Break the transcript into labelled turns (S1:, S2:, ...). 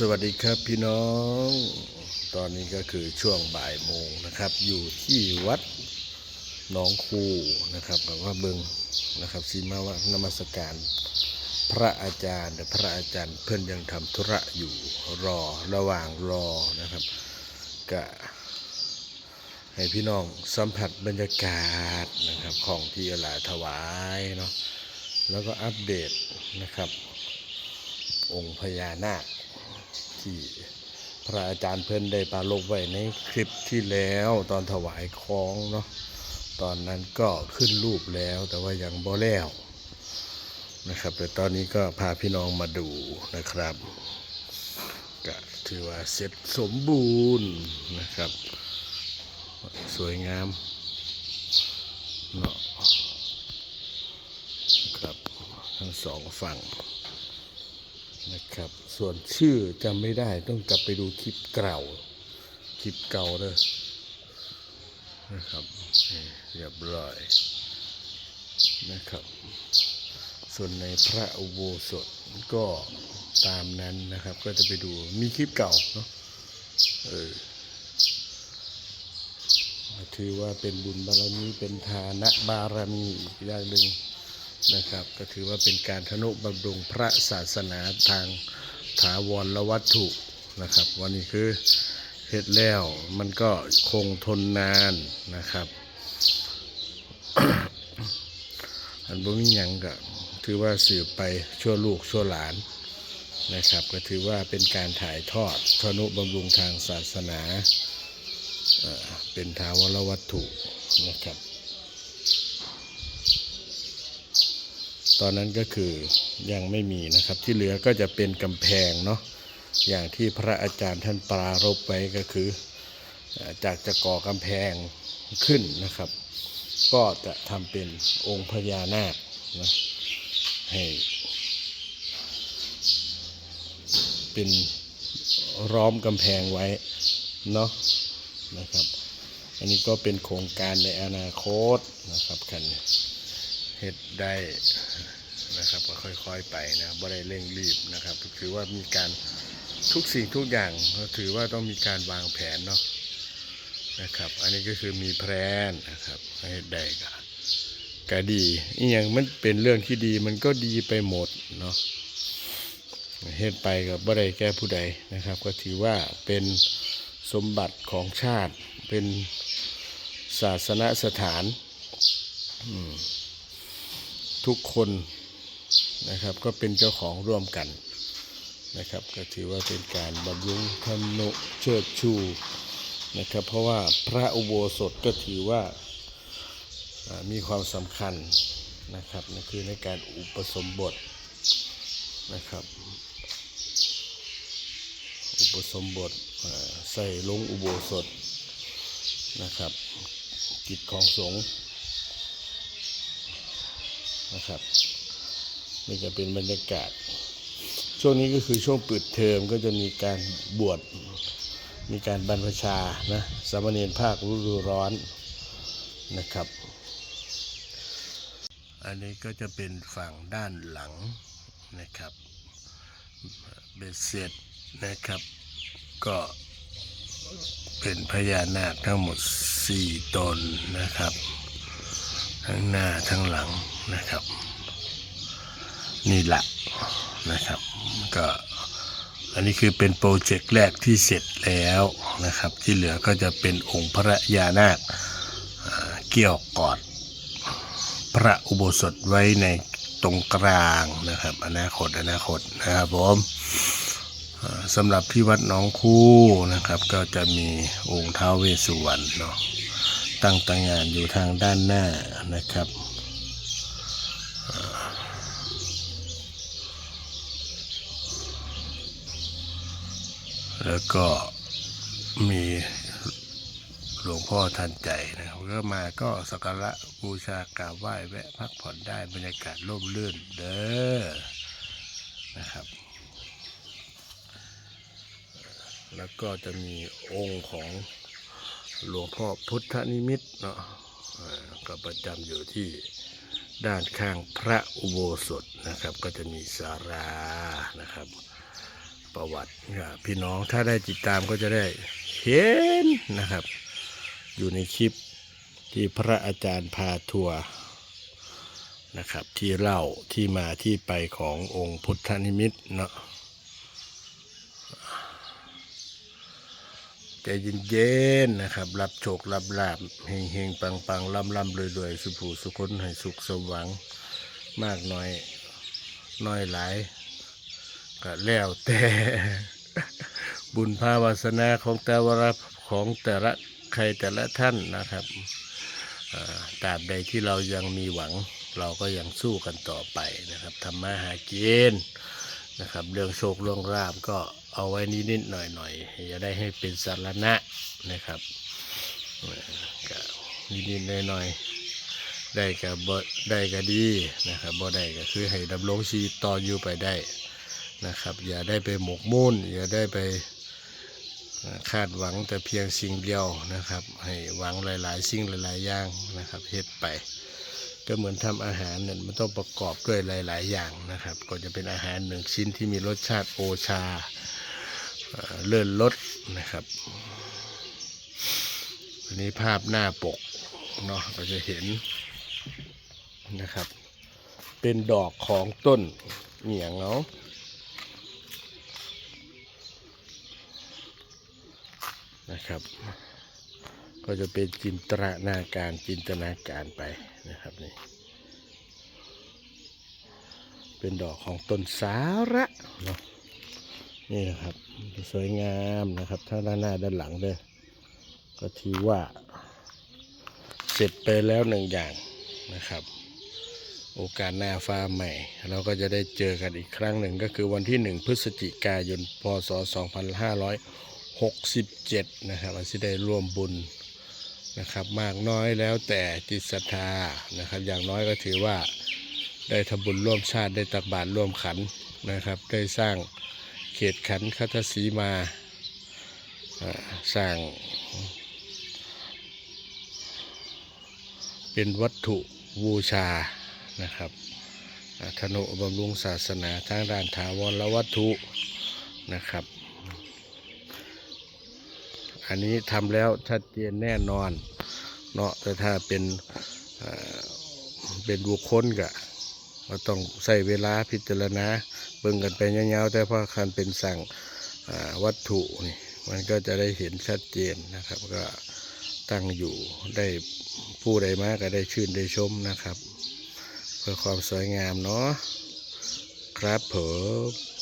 S1: สวัสดีครับพี่น้อง ตอนนี้ก็คือช่วงบ่ายโมงนะครับ อยู่ที่วัดหนองคูนะครับกับว่าเบิงนะครับสีมาว่านมัสการพระอาจารย์แต่พระอาจารย์เพื่อนยังทำธุระอยู่รอระหว่างรอนะครับก็ให้พี่น้องสัมผัสบรรยากาศนะครับของที่อลาถวายเนาะแล้วก็อัปเดตนะครับ องค์พญานาค ที่พระอาจารย์เพิ่นได้ปาลบไว้ในคลิปที่แล้วตอนถวายของเนาะตอนนั้นก็ขึ้นรูปแล้วแต่ว่ายังบ่แล้วนะครับแต่ตอนนี้ก็พาพี่น้องมาดูนะครับก็ถือว่าเสร็จสมบูรณ์นะครับ สวยงามเนาะครับทั้งสองฝั่ง นะครับ ส่วนชื่อจำไม่ได้ต้องกลับไปดูคลิปเก่า คลิปเก่าเลยนะครับเรียบร้อยนะครับ ส่วนในพระอุโบสถก็ตามนั้นนะครับ ก็จะไปดูมีคลิปเก่าเนาะเออถือว่าเป็นบุญบารมีเป็นทานะบารมีอย่างหนึ่ง นะครับ ก็ถือว่าเป็นการทนุบำรุงพระศาสนาทางถาวรละวัตถุนะครับ วันนี้คือเฮ็ดแล้วมันก็คงทนนานนะครับอันบ่มีหยังก็ถือว่าสืบไปชั่วลูกชั่วหลานนะครับ ก็ถือว่าเป็นการถ่ายทอดทนุบำรุงทางศาสนาเป็นถาวรวัตถุนะครับ ตอนนั้นก็คือยังไม่มีนะครับ ที่เหลือก็จะเป็นกำแพงเนาะอย่างที่พระอาจารย์ท่านปรารบไว้ก็คือ จากจะก่อกำแพงขึ้นนะครับ ก็จะทำเป็นองค์พญานาคนะให้เป็นร้อมกำแพงไว้เนาะนะครับ อันนี้ก็เป็นโครงการในอนาคตนะครับคันเฮ็ดได้ นะครับก็ค่อยๆไปนะบ่ได้เร่งรีบนะครับถือว่ามีการทุกสิ่งทุกอย่างก็ถือว่าต้องมีการวางแผนเนาะนะครับ อันนี้ก็คือมีแพลนนะครับให้ได้ก็ก็ดีอีหยังมันเป็นเรื่องที่ดีมันก็ดีไปหมดเนาะเฮ็ดไปกับบ่ได้แก้ผู้ใดนะครับ ก็ถือว่าเป็นสมบัติของชาติเป็นศาสนสถาน ทุกคน นะครับ ก็เป็นเจ้าของร่วมกันนะครับ ก็ถือว่าเป็นการบำรุงทนุเชิดชูนะครับ เพราะว่าพระอุโบสถก็ถือว่ามีความสำคัญนะครับนั่นคือในการอุปสมบทนะครับ อุปสมบทใส่ลงอุโบสถนะครับกิจของสงฆ์นะครับ นี่จะเป็นบรรยากาศ ช่วงนี้ก็คือช่วงปิดเทอมก็จะมีการบวชมีการบรรพชานะสามเณรภาคฤดูร้อนนะครับ อันนี้ก็จะเป็นฝั่งด้านหลังนะครับเบ็ดเสร็จนะครับ ก็เป็นพญานาคทั้งหมด 4 ตนนะครับ ทั้งหน้าทั้งหลังนะครับ นี่แหละนะครับก็อันนี้คือเป็นโปรเจกต์แรกที่เสร็จแล้วนะครับ ที่เหลือก็จะเป็นองค์พระยานาคเกี่ยวกอดพระอุโบสถไว้ในตรงกลางนะครับ อนาคตอนาคตนะครับผมสำหรับที่วัดน้องคู่นะครับ ก็จะมีองค์ท้าวเวสสุวรรณเนาะตั้งตังงานอยู่ทางด้านหน้านะครับ แล้วก็มีหลวงพ่อทันใจนะครับก็มาก็สักการะบูชากราบไหว้แวะพักผ่อนได้บรรยากาศร่มรื่นเด้อนะครับ แล้วก็จะมีองค์ของหลวงพ่อพุทธนิมิตเนาะก็ประจำอยู่ที่ด้านข้างพระอุโบสถนะครับ ก็จะมีสารานะครับ ประวัติพี่น้องถ้าได้ติดตามก็จะได้เห็นนะครับ อยู่ในคลิปที่พระอาจารย์พาทัวร์นะครับ ที่เล่าที่มาที่ไปขององค์พุทธนิมิตเนาะใจเย็นๆนะครับ รับโชครับลาบเฮงๆ ปังๆล่ำล่ำรวยๆ สุผูสุคนให้สุขสมหวังมากน้อย น้อยหลาย ก็แล้วแต่บุญภาวาสนาของแต่ละของแต่ละใครแต่ละท่านนะครับตราบใดที่เรายังมีหวังเราก็ยังสู้กันต่อไปนะครับทำมาหากินนะครับ เรื่องโชคเรื่องลาบก็เอาไว้นิดๆหน่อยๆอย่าได้ให้เป็นสาระนะครับเออก็นิดๆหน่อยได้ก็บ่ได้ก็ดีนะครับบ่ได้ก็คือให้ดำรงชีวิตต่ออยู่ไปได้ นะครับ อย่าได้ไปหมกมุ่น อย่าได้ไปคาดหวังแต่เพียงสิ่งเดียวนะครับ ให้หวังหลาย ๆ สิ่งหลาย ๆ อย่างนะครับเฮ็ดไป ก็เหมือนทำอาหารเนี่ยมันต้องประกอบด้วยหลาย ๆ อย่างนะครับ ก็จะเป็นอาหารหนึ่งชิ้นที่มีรสชาติโอชาเลื่อนรสนะครับอันนี้ภาพหน้าปกเนาะเราจะเห็นนะครับ เป็นดอกของต้นเหนียงเนาะ นะครับ ก็จะเป็นจินตนาการจินตนาการไปนะครับนี่เป็นดอกของต้นสาระเนาะนี่นะครับสวยงามนะครับทั้งด้านหน้าด้านหลังเลยก็ถือว่า เสร็จไปแล้วหนึ่งอย่างนะครับ โอกาสหน้าฟ้าใหม่ เราก็จะได้เจอกันอีกครั้งหนึ่งก็คือวันที่ 1 พฤศจิกายนพศ 67 นะครับอาจจะได้ร่วมบุญนะครับมากน้อยแล้วแต่จิตศรัทธานะครับ อย่างน้อยก็ถือว่าได้ทำบุญร่วมชาติได้ตักบาตรร่วมขันนะครับ ได้สร้างเขตขันคัตสีมาสร้างเป็นวัตถุบูชานะครับธนุบำรุงศาสนาทางด้านถาวรวัตถุนะครับ อันนี้ทำแล้วชัดเจนแน่นอนเนาะแต่ถ้าเป็นเป็นบุคคลก็ก็ต้องใส่เวลาพิจารณาเบิ่งกันไปยาวๆแต่พอคันเป็นสั่งวัตถุนี่มันก็จะได้เห็นชัดเจนนะครับ ก็ตั้งอยู่ได้ผู้ใดมาก็ได้ชื่นได้ชมนะครับ เพื่อความสวยงามเนาะครับผม